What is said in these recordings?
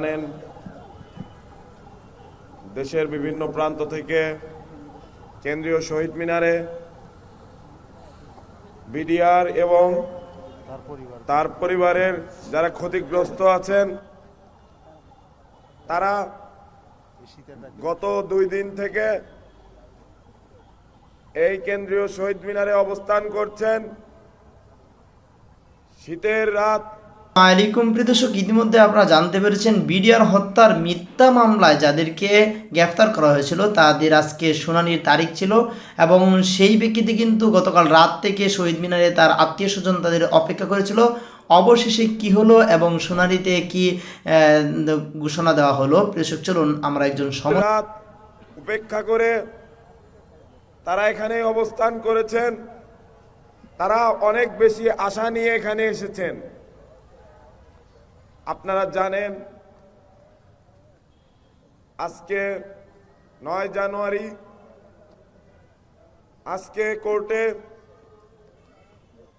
জানেন, দেশের বিভিন্ন প্রান্ত থেকে কেন্দ্রীয় শহীদ মিনারে বিডিআর এবং তার পরিবারের যারা ক্ষতিগ্রস্ত আছেন, তারা গত দুই দিন থেকে এই কেন্দ্রীয় শহীদ মিনারে অবস্থান করছেন। শীতের রাত আলাইকুম প্রিয়দর্শক ইতিমধ্যে আপনারা জানতে পেরেছেন বিডিআর হত্যার মিথ্যা মামলায় যাদেরকে গ্রেফতার করা হয়েছিল, তাদের আজকে শুনানির তারিখ ছিল এবং সেই ব্যক্তিটি কিন্তু গতকাল রাত থেকে শহীদ মিনারে তার আত্মীয় স্বজন তাদের অপেক্ষা করেছিল। অবশেষে কি হলো এবং শুনানিতে কি ঘোষণা দেওয়া হলো? প্রিয়দর্শক চলুন আমরা একজন সম রাত উপেক্ষা করে তারা এখানে অবস্থান করেছেন। তারা অনেক বেশি আশা নিয়ে এখানে এসেছেন। আপনারা জানেন, আজকে নয় জানুয়ারি, আজকে কোর্টে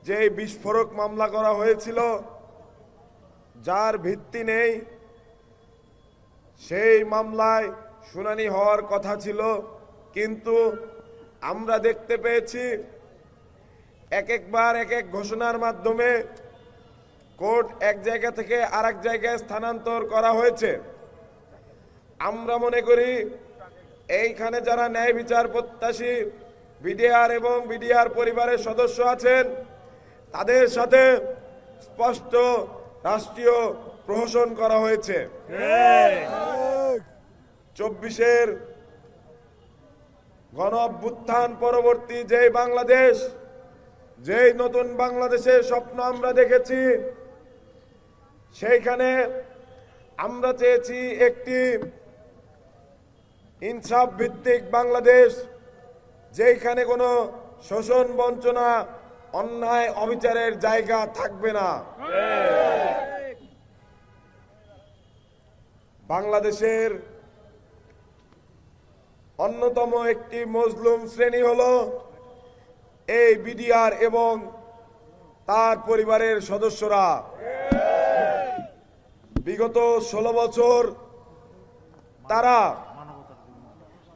যে বিস্ফোরক মামলা করা হয়েছিল, যার ভিত্তি নেই, সেই মামলায় শুনানি হওয়ার কথা ছিল। কিন্তু আমরা দেখতে পেয়েছি, এক একবার এক এক ঘোষণার মাধ্যমে কোর্ট এক জায়গা থেকে আরেক জায়গায় স্থানান্তর করা হয়েছে। আমরা মনে করি এইখানে যারা ন্যায় বিচার প্রত্যাশী, বিডিআর এবং বিডিআর পরিবারের সদস্য আছেন, তাদের সাথে স্পষ্ট রাষ্ট্রীয় প্রহসন করা হয়েছে। চব্বিশের গণ অভ্যুত্থান পরবর্তী যেই বাংলাদেশ, যেই নতুন বাংলাদেশের স্বপ্ন আমরা দেখেছি সেইখানে আমরা চেয়েছি একটি ইনসাফ ভিত্তিক বাংলাদেশ যেখানে কোনো শোষণ বঞ্চনা, অন্যায় অবিচারের জায়গা থাকবে না। বাংলাদেশের অন্যতম একটি মজলুম শ্রেণি হল এই বিডিআর এবং তার পরিবারের সদস্যরা। বিগত ষোলো বছর তারা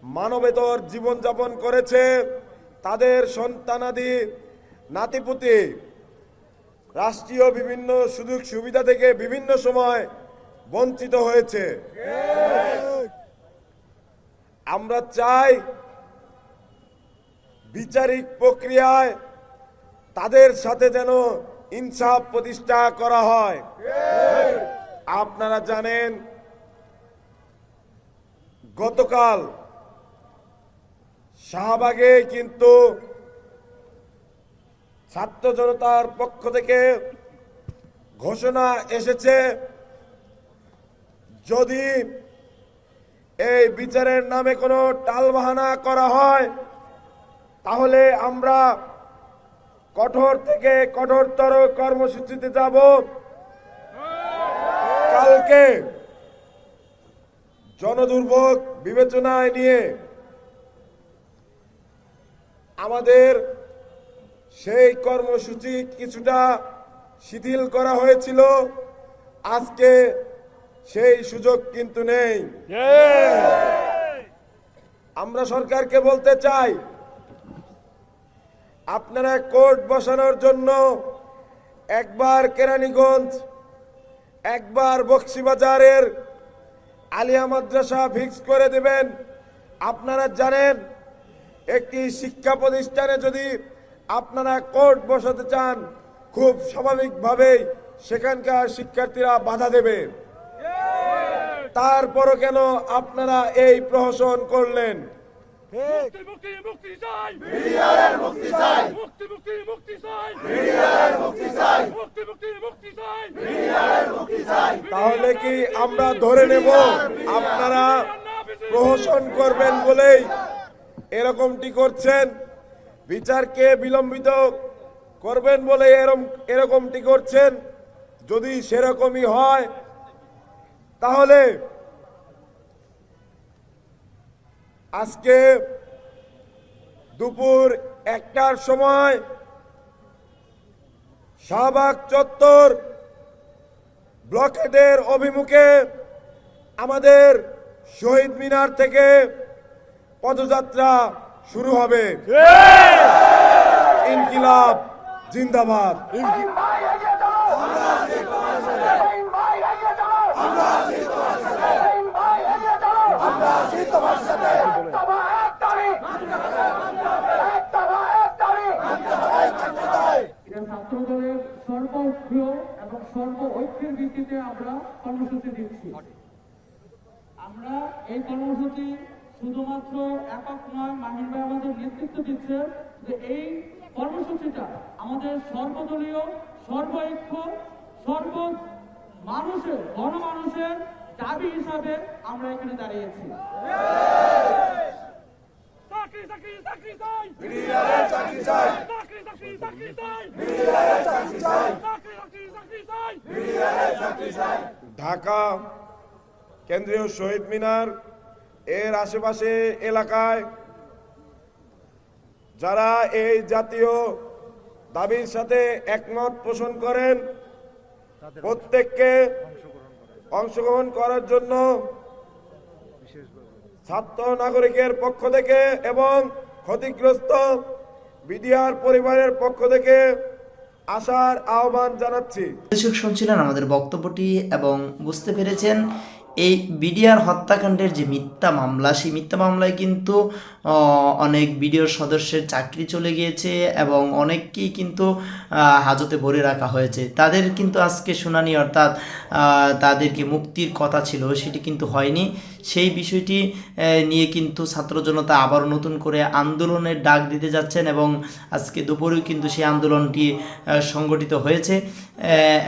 মানবেতর জীবনযাপন করেছে। তাদের সন্তানাদি নাতিপুতি রাষ্ট্রীয় বিভিন্ন সুযোগ সুবিধা থেকে বিভিন্ন সময় বঞ্চিত হয়েছে। আমরা চাই বিচারিক প্রক্রিয়ায় তাদের সাথে যেন ইনসাফ প্রতিষ্ঠা করা হয়। আপনারা জানেন, গতকাল শাহবাগে কিন্তু ছাত্র জনতার পক্ষ থেকে ঘোষণা এসেছে, যদি এই বিচারের নামে কোনো টালবাহানা করা হয়, তাহলে আমরা কঠোর থেকে কঠোরতর কর্মসূচিতে যাব। কালকে জনদুর্ভোগ বিবেচনায় নিয়ে আমাদের সেই কর্মসূচি কিছুটা শিথিল করা হয়েছিল। আজকে সেই সুযোগ কিন্তু নেই। আমরা সরকারকে বলতে চাই আপনারা কোর্ট বসানোর জন্য একবার কেরানীগঞ্জ একবার বক্সিবাজারের আলিয়া মাদ্রাসা ফিক্স করে দেবেন। আপনারা জানেন একটি শিক্ষা প্রতিষ্ঠানে যদি আপনারা কোর্ট বসাতে চান খুব স্বাভাবিকভাবেই সেখানকার শিক্ষার্থীরা বাধা দেবে। তারপরও কেন আপনারা এই প্রহসন করলেন? মুক্তি মুক্তি মুক্তি চাই। বিডিআরের মুক্তি চাই। মুক্তি মুক্তি মুক্তি চাই। বিডিআরের মুক্তি চাই। মুক্তি মুক্তি মুক্তি চাই। বিডিআরের মুক্তি চাই। তাহলে কি আমরা ধরে নেব? আপনারা প্রহসন করবেন বলেই এরকমটি করছেন। বিচারকে বিলম্বিত করবেন বলে এরম এরকমটি করছেন? যদি সেরকমই হয় তাহলে আজকে দুপুর একটার সময় শাহবাগ চত্বর ব্লকেটের অভিমুখে আমাদের শহীদ মিনার থেকে পদযাত্রা শুরু হবে। ইনকিলাব জিন্দাবাদ যে ছাত্রদলের সর্বপ্রিয় এবং সর্ব ঐক্যের ভিত্তিতে আমরা কর্মসূচি দিচ্ছি। আমরা এই কর্মসূচি শুধুমাত্র একক নয় মাহিন ভাই আমাদের নেতৃত্ব দিচ্ছে যে এই কর্মসূচিটা আমাদের সর্বদলীয় সর্বৈক্য সর্ব মানুষের গণমানুষের দাবি হিসাবে আমরা এখানে দাঁড়িয়েছি। চাকরি চাকরি চাকরি চাই। ঢাকা কেন্দ্রীয় শহীদ মিনার এর আশেপাশে এলাকায় যারা এই জাতীয় দাবির সাথে একমত পোষণ করেন প্রত্যেককে অংশগ্রহণ করার জন্য ছাত্র নাগরিকের পক্ষ থেকে এবং ক্ষতিগ্রস্ত বিডিআর পরিবারের পক্ষ থেকে আসার আহ্বান জানাচ্ছি। দর্শক শুনছিলেন আমাদের বক্তব্যটি এবং বুঝতে পেরেছেন, এই বিডিআর হত্যাকাণ্ডের যে মিথ্যা মামলা, সেই মিথ্যা মামলায় কিন্তু অনেক বিডিওর সদস্যের চাকরি চলে গিয়েছে এবং অনেককেই কিন্তু হাজতে ভরে রাখা হয়েছে। তাদের কিন্তু আজকে শুনানি অর্থাৎ তাদেরকে মুক্তির কথা ছিল, সেটি কিন্তু হয়নি। সেই বিষয়টি নিয়ে কিন্তু ছাত্র জনতা আবার নতুন করে আন্দোলনের ডাক দিতে যাচ্ছেন এবং আজকে দুপুরেও কিন্তু সেই আন্দোলনটি সংগঠিত হয়েছে।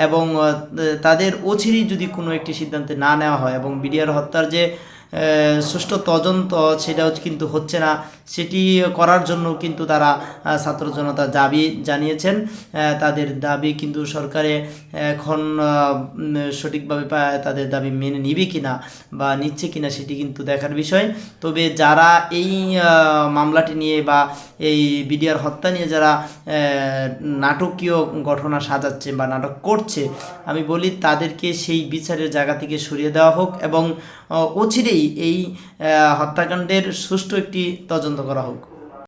এবং তাদের অচিরেই যদি কোনো একটি সিদ্ধান্তে না নেওয়া হয় এবং বিডিআর হত্যার যে সুষ্ঠু তদন্ত সেটাও কিন্তু হচ্ছে না। সেটি করার জন্য কিন্তু তারা ছাত্র জনতা দাবি জানিয়েছেন। তাদের দাবি কিন্তু সরকারে এখন সঠিকভাবে তাদের দাবি মেনে নিবে কিনা বা নিচ্ছে কিনা সেটি কিন্তু দেখার বিষয়। তবে যারা এই মামলাটি নিয়ে বা এই বিডিআর হত্যা নিয়ে যারা নাটকীয় ঘটনা সাজাচ্ছে বা নাটক করছে, আমি বলি তাদেরকে সেই বিচারের জায়গা থেকে সরিয়ে দেওয়া হোক এবং অচিরেই এই হত্যাকাণ্ডের সুষ্ঠু একটি তদন্ত করা হোক।